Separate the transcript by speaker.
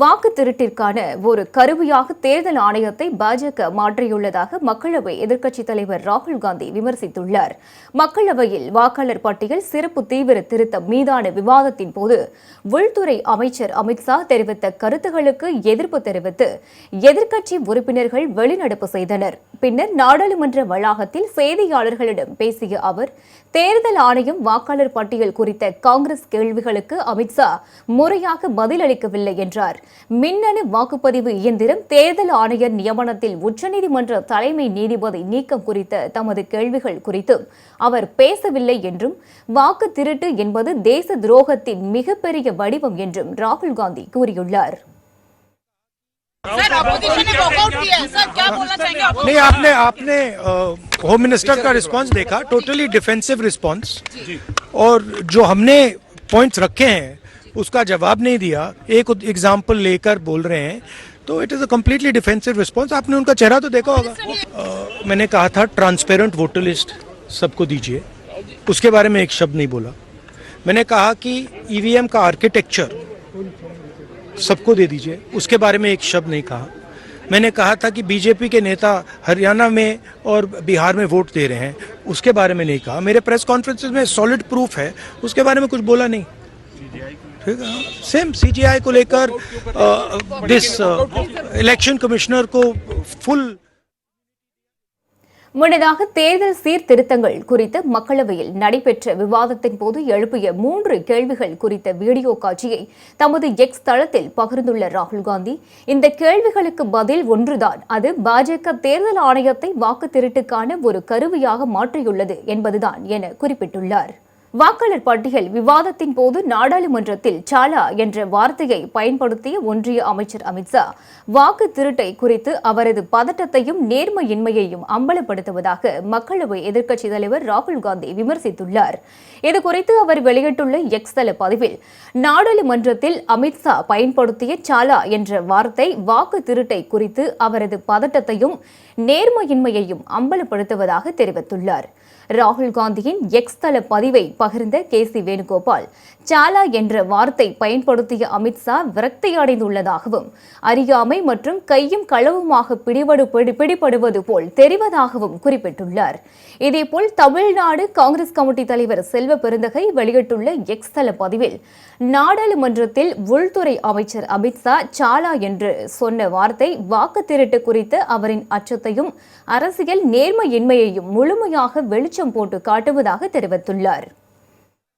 Speaker 1: வாக்கு திருட்டிற்கான ஒரு கருவியாக தேர்தல் ஆணையத்தை பாஜக மாற்றியுள்ளதாக மக்களவை எதிர்க்கட்சித் தலைவர் ராகுல் காந்தி விமர்சித்துள்ளார். மக்களவையில் வாக்காளர் பட்டியல் சிறப்பு தீவிர திருத்தம் மீதான விவாதத்தின் போது உள்துறை அமைச்சர் அமித்ஷா தெரிவித்த கருத்துகளுக்கு எதிர்ப்பு தெரிவித்து எதிர்க்கட்சி உறுப்பினர்கள் வெளிநடப்பு செய்தனர். பின்னர் நாடாளுமன்ற வளாகத்தில் செய்தியாளர்களிடம் பேசிய அவர் தேர்தல் ஆணையம் வாக்காளர் பட்டியல் குறித்த காங்கிரஸ் கேள்விகளுக்கு அமித்ஷா முறையாக பதிலளிக்கவில்லை என்றார். மின்னணு வாக்குப்பதிவு இயந்திரம் தேர்தல் ஆணையர் நியமனத்தில் உச்சநீதிமன்ற தலைமை நீதிபதி நீக்கம் குறித்த தமது கேள்விகள் குறித்தும் அவர் பேசவில்லை என்றும் வாக்கு திருட்டு என்பது தேச துரோகத்தின் மிகப்பெரிய வடிவம் என்றும் ராகுல் காந்தி கூறியுள்ளார்.
Speaker 2: सर अपोजिशन ने वॉकआउट किया है? सर क्या बोलना चाहेंगे आप
Speaker 3: नहीं आपने आपने होम मिनिस्टर का रिस्पांस देखा टोटली डिफेंसिव रिस्पांस और जो हमने पॉइंट्स रखे हैं उसका जवाब नहीं दिया। एक एग्ज़ाम्पल लेकर बोल रहे हैं तो it is a completely defensive response आपने उनका चेहरा तो देखा होगा। मैंने कहा था ट्रांसपेरेंट वोटर लिस्ट सबको दीजिए। उसके बारे में एक शब्द नहीं बोला। मैंने कहा कि ईवीएम का आर्किटेक्चर सबको दे दीजिए। उसके बारे में एक शब्द नहीं कहा। मैंने कहा था कि बीजेपी के नेता हरियाणा में और बिहार में वोट दे रहे हैं। उसके बारे में नहीं कहा। मेरे प्रेस कॉन्फ्रेंस में सॉलिड प्रूफ है। उसके बारे में कुछ बोला नहीं। ठीक है। सेम सीजीआई को लेकर दिस इलेक्शन कमिश्नर को फुल
Speaker 1: முன்னதாக தேர்தல் சீர்திருத்தங்கள் குறித்து மக்களவையில் நடைபெற்ற விவாதத்தின் போது எழுப்பிய மூன்று கேள்விகள் குறித்த வீடியோ காட்சியை தமது எக்ஸ் தளத்தில் பகிர்ந்துள்ள ராகுல் காந்தி இந்த கேள்விகளுக்கு பதில் ஒன்றுதான். அது பாஜக தேர்தல் ஆணையத்தை வாக்கு திருட்டுக்கான ஒரு கருவியாக மாற்றியுள்ளது என்பதுதான் என குறிப்பிட்டுள்ளார். வாக்காளர் பட்டியல் விவாதத்தின் போது நாடாளுமன்றத்தில் சாலா என்ற வார்த்தையை பயன்படுத்திய ஒன்றிய அமைச்சர் அமித்ஷா வாக்கு திருட்டை குறித்து அவரது பதட்டத்தையும் நேர்மையின்மையையும் அம்பலப்படுத்துவதாக மக்களவை எதிர்க்கட்சித் தலைவர் ராகுல் காந்தி விமர்சித்துள்ளார். இதுகுறித்து அவர் வெளியிட்டுள்ள எக்ஸ் தள பதிவில் நாடாளுமன்றத்தில் அமித்ஷா பயன்படுத்திய சாலா என்ற வார்த்தை வாக்கு திருட்டை குறித்து அவரது பதட்டத்தையும் நேர்மையின்மையையும் அம்பலப்படுத்துவதாக தெரிவித்துள்ளார். ராகுல் காந்தியின் எக்ஸ் தள பதிவை பகிர்ந்த கே சி வேணுகோபால். சாலா என்ற வார்த்தை பயன்படுத்திய அமித்ஷா விரக்தியடைந்துள்ளதாகவும் அறியாமை மற்றும் கையும் களவுமாக பிடிபடு பிடி- பிடிபடுவது போல் தெரிவதாகவும் குறிப்பிட்டுள்ளார். இதேபோல் தமிழ்நாடு காங்கிரஸ் கமிட்டி தலைவர் செல்வ பெருந்தகை வெளியிட்டுள்ள எக்ஸ் தள பதிவில் நாடாளுமன்றத்தில் உள்துறை அமைச்சர் அமித்ஷா சாலா என்று சொன்ன வார்த்தை வாக்கு திருட்டு குறித்த அவரின் அச்சத்தையும் அரசியல் நேர்மையின்மையையும் முழுமையாக வெளிச்சம் போட்டு காட்டுவதாக தெரிவித்துள்ளார்.